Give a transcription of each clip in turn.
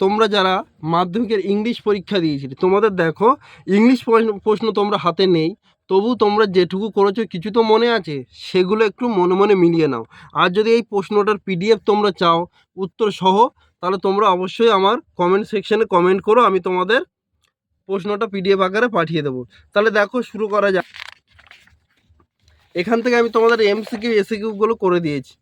তোমরা যারা মাধ্যমিকের ইংলিশ পরীক্ষা দিয়েছিলে, তোমাদের দেখো, ইংলিশ প্রশ্ন- তোমরা হাতে নেই। তবু তোমরা যেটুকু করেছ, কিছু তো মনে আছে? সেগুলো একটু মনে মনে মিলিয়ে নাও। আর যদি এই প্রশ্নটার পিডিএফ তোমরা চাও, উত্তর সহ, তাহলে তোমরা অবশ্যই আমার কমেন্ট সেকশনে কমেন্ট করো, আমি তোমাদের প্রশ্নটা পিডিএফ আকারে পাঠিয়ে দেবো। তাহলে দেখো, শুরু করা যাক। এখান থেকে আমি তোমাদের এমসিকিউ এসিকিউগুলো করে দিয়েছি।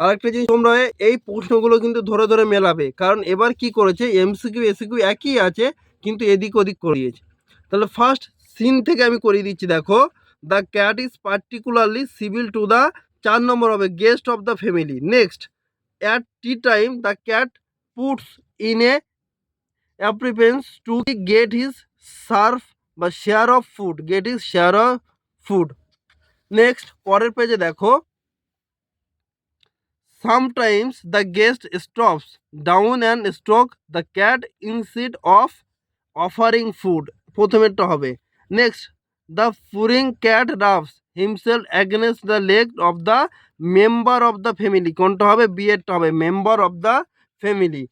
আরেকটা জিনিস, তোমরা এই প্রশ্নগুলো কিন্তু ধরে ধরে মেলাবে। কারণ এবার কি করেছে এমসিকিউ এসিকিউ একই আছে, কিন্তু এদিক ওদিক করিয়েছে তাহলে ফার্স্ট সিন থেকে আমি করিয়ে দিচ্ছি, দেখো। The cat is particularly civil to the চার নম্বর হবে guest of the family next at tea time the cat puts in a appearance to get his serve বা share of food get is share of food next পরের পেজে দেখো। Sometimes the guest stops down and stroke the cat instead of offering food প্রথমেরটা হবে। Next the furring cat rubs himself against the leg of the member of the family কোনটা হবে? বিয়েরটা হবে। Member of the family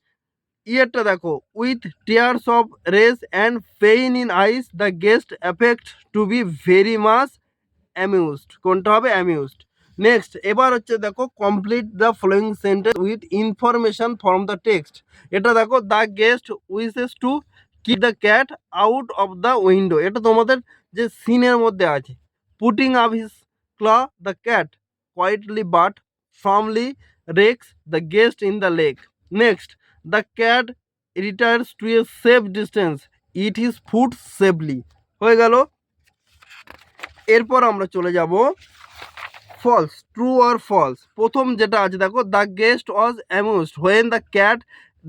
ইয়েরটা দেখো। With tears of rage and pain in eyes the guest affect to be very much amused কোনটা হবে? Amused next এবার হচ্ছে দেখো complete the following sentence with information from the text এটা দেখো the guest wishes to keep the cat out of the window এটা তোমাদের যে সিনের মধ্যে আছে। Putting up his claw the cat quietly but firmly wrecks the guest in the lake next the cat retires to a safe distance eat his food safely হয়ে গেল। এরপর আমরা চলে যাব ফলস ট্রু আর ফলস প্রথম যেটা আছে, দেখো the guest was amused when the cat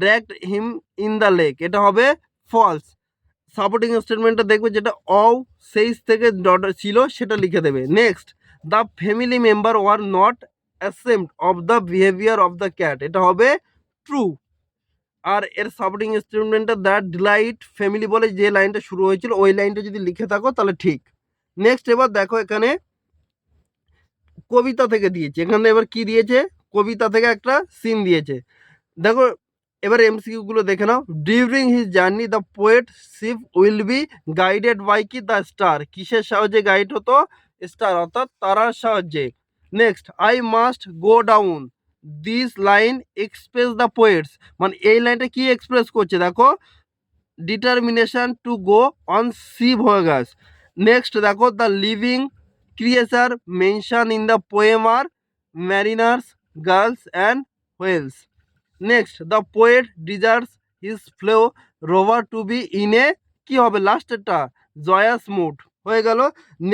dragged him in the lake এটা হবে ফলস সাপোর্টিং স্টেটমেন্টটা দেখবে যেটা অও সেইস থেকে ছিল, সেটা লিখে দেবে। Next the family member were not ashamed of the behaviour of the cat এটা হবে ট্রু আর এর সাপোর্টিং স্টেটমেন্টটা দ্য ডিলাইট ফ্যামিলি বলে যে লাইনটা শুরু হয়েছিল, ওই লাইনটা যদি লিখে থাকো, তাহলে ঠিক। নেক্সট এবার দেখো এখানে কবিতা থেকে দিয়েছে। এখানে এবার কি দিয়েছে? কবিতা থেকে একটা সিন দিয়েছে। দেখো, এবার এমসিকিউগুলো দেখে নাও। During his journey the poet ship will be guided by কি? দ্য স্টার কিসের সাহায্যে গাইড হতো? স্টার অর্থাৎ তারার সাহায্যে। Next I must go down this line express the poets মানে এই লাইনটা কি এক্সপ্রেস করছে? দেখো determination to go on sea voyages next দেখো the living creature mention in the poem R mariners girls and whales next the poet deserves his flow rover to be in a কী হবে? লাস্টেরটা জয়াস mood হয়ে গেল।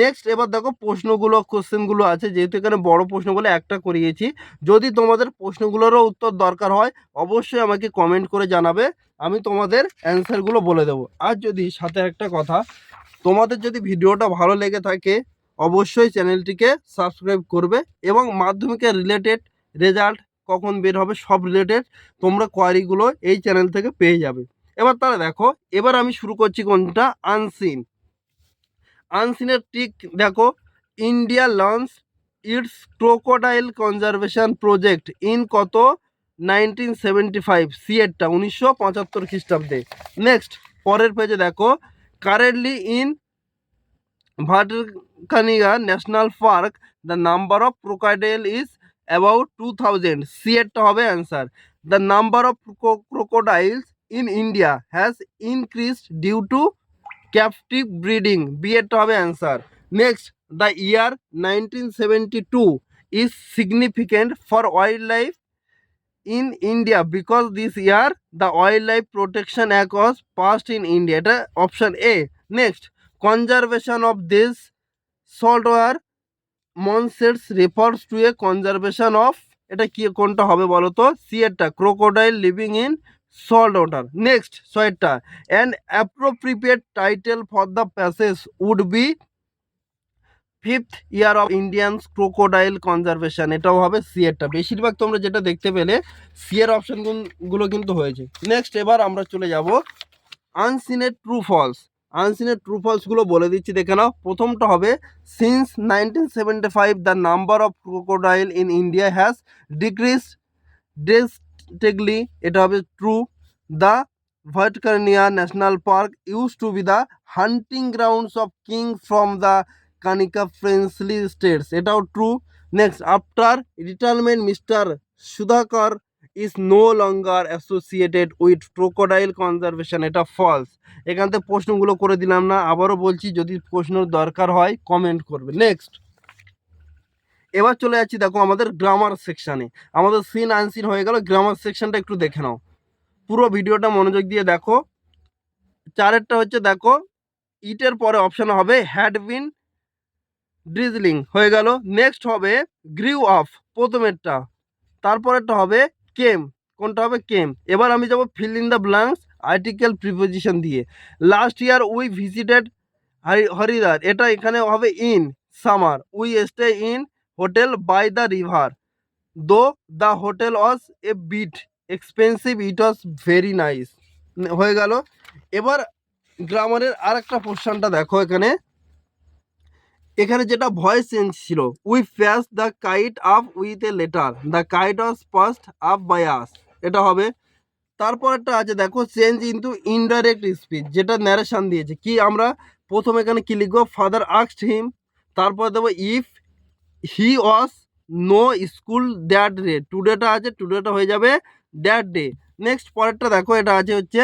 Next এবার দেখো প্রশ্নগুলো কোশ্চেনগুলো আছে। যেহেতু এখানে বড় প্রশ্ন বলে একটা করিয়েছি। যদি তোমাদের প্রশ্নগুলোরও উত্তর দরকার হয়, অবশ্যই আমাকে কমেন্ট করে জানাবে। আমি তোমাদের অ্যান্সারগুলো বলে দেবো। আর যদি সাথে একটা কথা, তোমাদের যদি ভিডিওটা ভালো লেগে থাকে অবশ্যই চ্যানেলটিকে সাবস্ক্রাইব করবে এবং মাধ্যমিকের রিলেটেড রেজাল্ট কখন বের হবে সব রিলেটেড তোমরা কোয়ারিগুলো এই চ্যানেল থেকে পেয়ে যাবে। এবার তাহলে দেখো, এবার আমি শুরু করছি কোনটা? আনসিন আনসিনের টিক দেখো India launch its crocodile conservation project in কত? নাইনটিন সেভেন্টি ফাইভ সিএরটা উনিশশো পঁচাত্তর খ্রিস্টাব্দে। নেক্সট পরের পেজে দেখো currently in Bhitarkanika national park the number of crocodile is about two thousand সিএরটা হবে answer the number of crocodiles in India has increased due to captive breeding বিএরটা হবে answer next the year nineteen seventy two is significant for wildlife in India because this year the wildlife protection act was passed in India এটা option a next conservation of this salt water monsters refers to a conservation of এটা কি, কোনটা হবে বলো তো C crocodile living in salt water next ছয়টা। And appropriate title for the passage would be fifth year of Indians crocodile conservation এটাও হবে C এরটা বেশিরভাগ তোমরা যেটা দেখতে পেলে, সি এর অপশানগুলো কিন্তু হয়েছে। নেক্সট এবার আমরা চলে যাব। আনসিনের ট্রু ফলস আনসিনের ট্রু ফলসগুলো বলে দিচ্ছি, দেখে নাও। প্রথমটা হবে since nineteen seventy five the number of crocodile in India has decrease drastically এটা হবে true the Vatkarnia national park use to be the hunting grounds of king from the Kanika princely states এটাও true next after retirement mister Sudhakar is no longer associated with crocodile conservation এটা false এখান থেকে প্রশ্নগুলো করে দিলাম না, আবারও বলছি, যদি প্রশ্নের দরকার হয় কমেন্ট করবে। নেক্সট এবার চলে যাচ্ছি, দেখো, আমাদের গ্রামার সেকশানে আমাদের সিন আনসিন হয়ে গেল গ্রামার সেকশানটা একটু দেখে নাও। পুরো ভিডিওটা মনোযোগ দিয়ে দেখো। চারেরটা হচ্ছে, দেখো ইটের পরে অপশন হবে হ্যাড বিন ড্রিজলিং হয়ে গেল। নেক্সট হবে গ্রিউ অফ প্রথমেরটা। তারপরেরটা হবে কেম, কোনটা হবে কেম? এবার আমি যাব fill in the blanks article preposition দিয়ে। Last year we visited Haridwar এটা এখানে হবে in summer we stay in hotel by the river though the hotel was a bit expensive it was very nice হয়ে গেল। এবার গ্রামারের আর একটা পোর্শনটা দেখো এখানে। এখানে যেটা ভয়েস চেঞ্জ ছিল we pass the kite up with a letter the kite was past up by us এটা হবে। তারপরটা আছে, দেখো চেঞ্জ ইন্টু ইনডাইরেক্ট স্পিচ যেটা ন্যারেশন দিয়েছে। কি আমরা প্রথম এখানে কি লিখব? ফাদার আক্সড হিম তারপর দেবো if he was no school that day টুডেটা আছে টুডেটা হয়ে যাবে দ্যাট ডে নেক্সট পরেরটা দেখো, এটা আছে হচ্ছে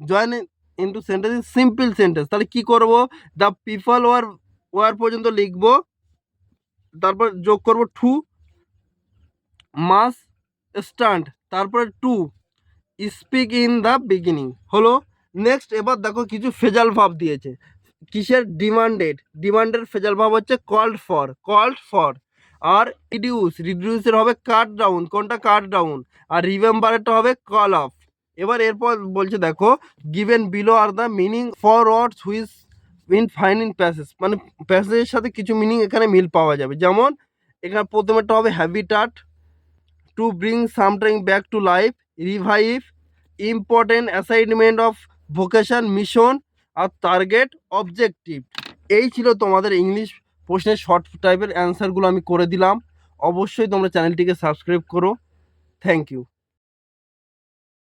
join into sentence simple sentence তাহলে কি করব? দ্য পিপল ওয়ার ওয়ার পর্যন্ত লিখব। তারপর যোগ করব টু মাস স্টান্ট তারপরে to speak in the beginning হলো নেক্সট এবার দেখো কিছু ফেজাল ভাব দিয়েছে। কিসের? ডিমান্ডেড ডিমান্ডের ফেজাল ভাব হচ্ছে কল্ড ফর কল্ড ফর আর রিডিউস রিডিউসের হবে কাট ডাউন কোনটা কাট ডাউন আর রিমেম্বারেরটা হবে কল অফ এবার এরপর বলছে দেখো given below are the meaning for words which in fine in passage মানে প্যাসেজের সাথে কিছু মিনিং এখানে মিল পাওয়া যাবে। যেমন, এখানে প্রথমেরটা হবে habitat to bring something back to life revive important assignment of vocation mission R target objective এই ছিল তোমাদের ইংলিশ প্রশ্নের শর্ট টাইপের অ্যান্সারগুলো আমি করে দিলাম। অবশ্যই তোমরা চ্যানেলটিকে সাবস্ক্রাইব করো। Thank you